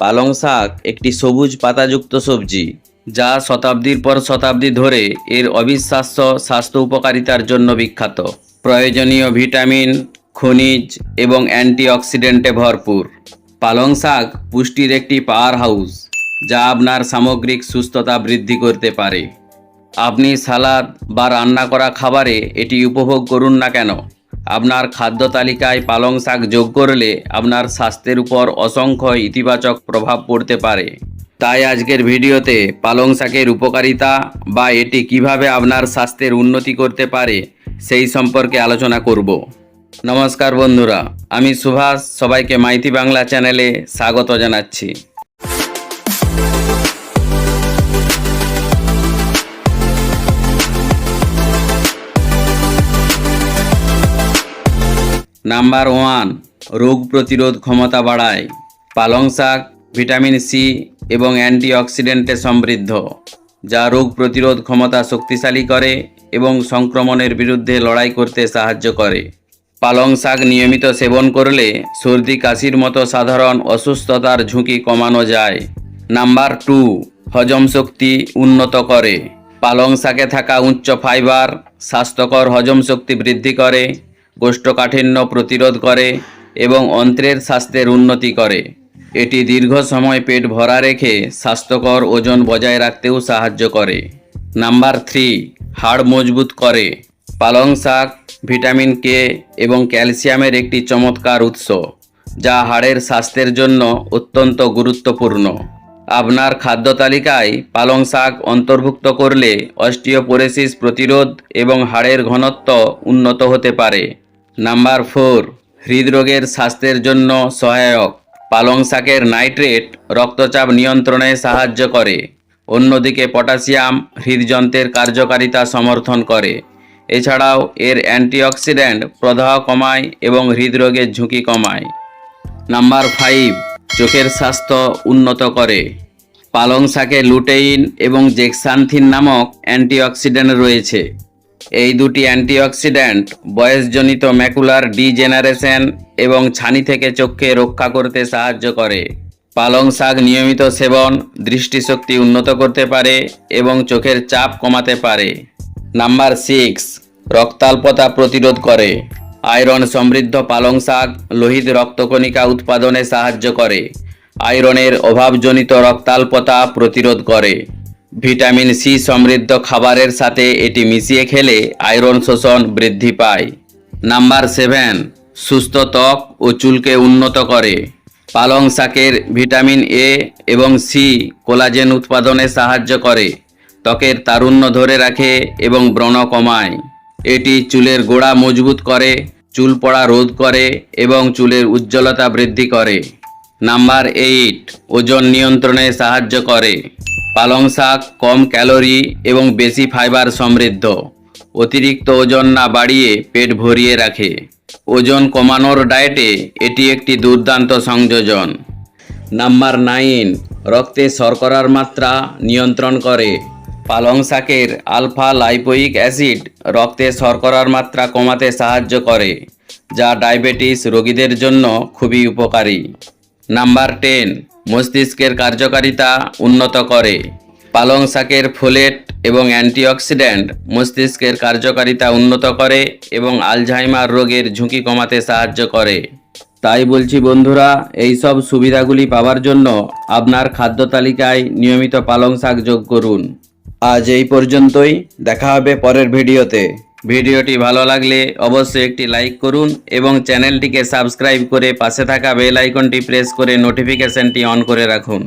পালং শাক একটি সবুজ পাতাযুক্ত সবজি, যা শতাব্দীর পর শতাব্দী ধরে এর অবিশ্বাস্য স্বাস্থ্য উপকারিতার জন্য বিখ্যাত। প্রয়োজনীয় ভিটামিন, খনিজ এবং অ্যান্টিঅক্সিডেন্টে ভরপুর। পালং শাক পুষ্টির একটি পাওয়ার হাউস, যা আপনার সামগ্রিক সুস্থতা বৃদ্ধি করতে পারে। আপনি সালাদ বা রান্না করা খাবারে এটি উপভোগ করুন না কেন? আপনার খাদ্য তালিকায় পালং শাক যোগ করলে আপনার স্বাস্থ্যের উপর অসংখ্য ইতিবাচক প্রভাব পড়তে পারে। তাই আজকের ভিডিওতে পালং শাকের উপকারিতা বা এটি কীভাবে আপনার স্বাস্থ্যের উন্নতি করতে পারে সেই সম্পর্কে আলোচনা করব। নমস্কার বন্ধুরা, আমি সুভাষ, সবাইকে মাইতি বাংলা চ্যানেলে স্বাগত জানাচ্ছি। নাম্বার ওয়ান, রোগ প্রতিরোধ ক্ষমতা বাড়ায়। পালং শাক, ভিটামিন সি এবং অ্যান্টিঅক্সিডেন্টে সমৃদ্ধ, যা রোগ প্রতিরোধ ক্ষমতা শক্তিশালী করে এবং সংক্রমণের বিরুদ্ধে লড়াই করতে সাহায্য করে। পালং শাক নিয়মিত সেবন করলে সর্দি, কাশির মতো সাধারণ অসুস্থতার ঝুঁকি কমানো যায়। নাম্বার টু, হজম শক্তি উন্নত করে। পালং শাকে থাকা উচ্চ ফাইবার, স্বাস্থ্যকর হজম শক্তি বৃদ্ধি করে। কোষ্ঠকাঠিন্য প্রতিরোধ করে এবং অন্ত্রের স্বাস্থ্যের উন্নতি করে। এটি দীর্ঘ সময় পেট ভরা রেখে স্বাস্থ্যকর ওজন বজায় রাখতেও সাহায্য করে। নাম্বার থ্রি, হাড় মজবুত করে। পালং শাক, ভিটামিন কে এবং ক্যালসিয়ামের একটি চমৎকার উৎস, যা হাড়ের স্বাস্থ্যের জন্য অত্যন্ত গুরুত্বপূর্ণ। আপনার খাদ্য তালিকায় পালং শাক অন্তর্ভুক্ত করলে অস্টিওপোরেসিস প্রতিরোধ এবং হাড়ের ঘনত্ব উন্নত হতে পারে। নাম্বার ফোর, হৃদরোগের স্বাস্থ্যের জন্য সহায়ক। পালং শাকের নাইট্রেট রক্তচাপ নিয়ন্ত্রণে সাহায্য করে। অন্যদিকে পটাশিয়াম হৃদযন্ত্রের কার্যকারিতা সমর্থন করে। এছাড়াও এর অ্যান্টিঅক্সিডেন্ট প্রদাহ কমায় এবং হৃদরোগের ঝুঁকি কমায়। নাম্বার ফাইভ, চোখের স্বাস্থ্য উন্নত করে। পালং শাকে লুটেইন এবং জেক্সানথিন নামক অ্যান্টিঅক্সিডেন্ট রয়েছে। এই দুটি অ্যান্টিঅক্সিডেন্ট বয়সজনিত ম্যাকুলার ডিজেনারেশন এবং ছানি থেকে চোখকে রক্ষা করতে সাহায্য করে। পালং শাক নিয়মিত সেবন, দৃষ্টিশক্তি উন্নত করতে পারে এবং চোখের চাপ কমাতে পারে। নাম্বার সিক্স, রক্তাল্পতা প্রতিরোধ করে। আয়রন সমৃদ্ধ পালং শাক লোহিত রক্তকণিকা উৎপাদনে সাহায্য করে। আয়রনের অভাবজনিত রক্তাল্পতা প্রতিরোধ করে। ভিটামিন সি সমৃদ্ধ খাবারের সাথে এটি মিশিয়ে খেলে আয়রন শোষণ বৃদ্ধি পায়। নাম্বার সেভেন, সুস্থ ত্বক ও চুলকে উন্নত করে। পালং শাকের ভিটামিন এ এবং সি কোলাজেন উৎপাদনে সাহায্য করে। ত্বকের তারুণ্য ধরে রাখে এবং ব্রণ কমায়। এটি চুলের গোড়া মজবুত করে, চুল পড়া রোধ করে এবং চুলের উজ্জ্বলতা বৃদ্ধি করে। নাম্বার এইট, ওজন নিয়ন্ত্রণে সাহায্য করে। পালং শাক, কম ক্যালোরি এবং বেশি ফাইবার সমৃদ্ধ। অতিরিক্ত ওজন না বাড়িয়ে পেট ভরিয়ে রাখে। ওজন কমানোর ডায়েটে এটি একটি দুর্দান্ত সংযোজন। নাম্বার নাইন, রক্তে শর্করার মাত্রা নিয়ন্ত্রণ করে। পালং শাকের আলফা লাইপোইক অ্যাসিড রক্তে শর্করার মাত্রা কমাতে সাহায্য করে, যা ডায়াবেটিস রোগীদের জন্য খুবই উপকারী। নাম্বার টেন মস্তিষ্কের কার্যকারিতা উন্নত করে। পালং শাকের ফোলেট এবং অ্যান্টিঅক্সিডেন্ট মস্তিষ্কের কার্যকারিতা উন্নত করে এবং আলঝাইমার রোগের ঝুঁকি কমাতে সাহায্য করে। তাই বলছি বন্ধুরা, এই সব সুবিধাগুলি পাওয়ার জন্য আপনার খাদ্য তালিকায় নিয়মিত পালং শাক যোগ করুন। আজ এই পর্যন্তই, দেখা হবে পরের ভিডিওতে। ভিডিওটি ভালো লাগলে অবশ্যই একটি লাইক করুন এবং চ্যানেলটিকে সাবস্ক্রাইব করে পাশে থাকা বেল আইকনটি প্রেস করে নোটিফিকেশনটি অন করে রাখুন,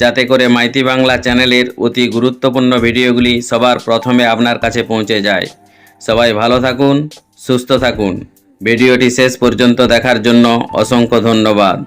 যাতে করে মাইতি বাংলা চ্যানেলের অতি গুরুত্বপূর্ণ ভিডিওগুলি সবার প্রথমে আপনার কাছে পৌঁছে যায়। সবাই ভালো থাকুন, সুস্থ থাকুন। ভিডিওটি শেষ পর্যন্ত দেখার জন্য অসংখ্য ধন্যবাদ।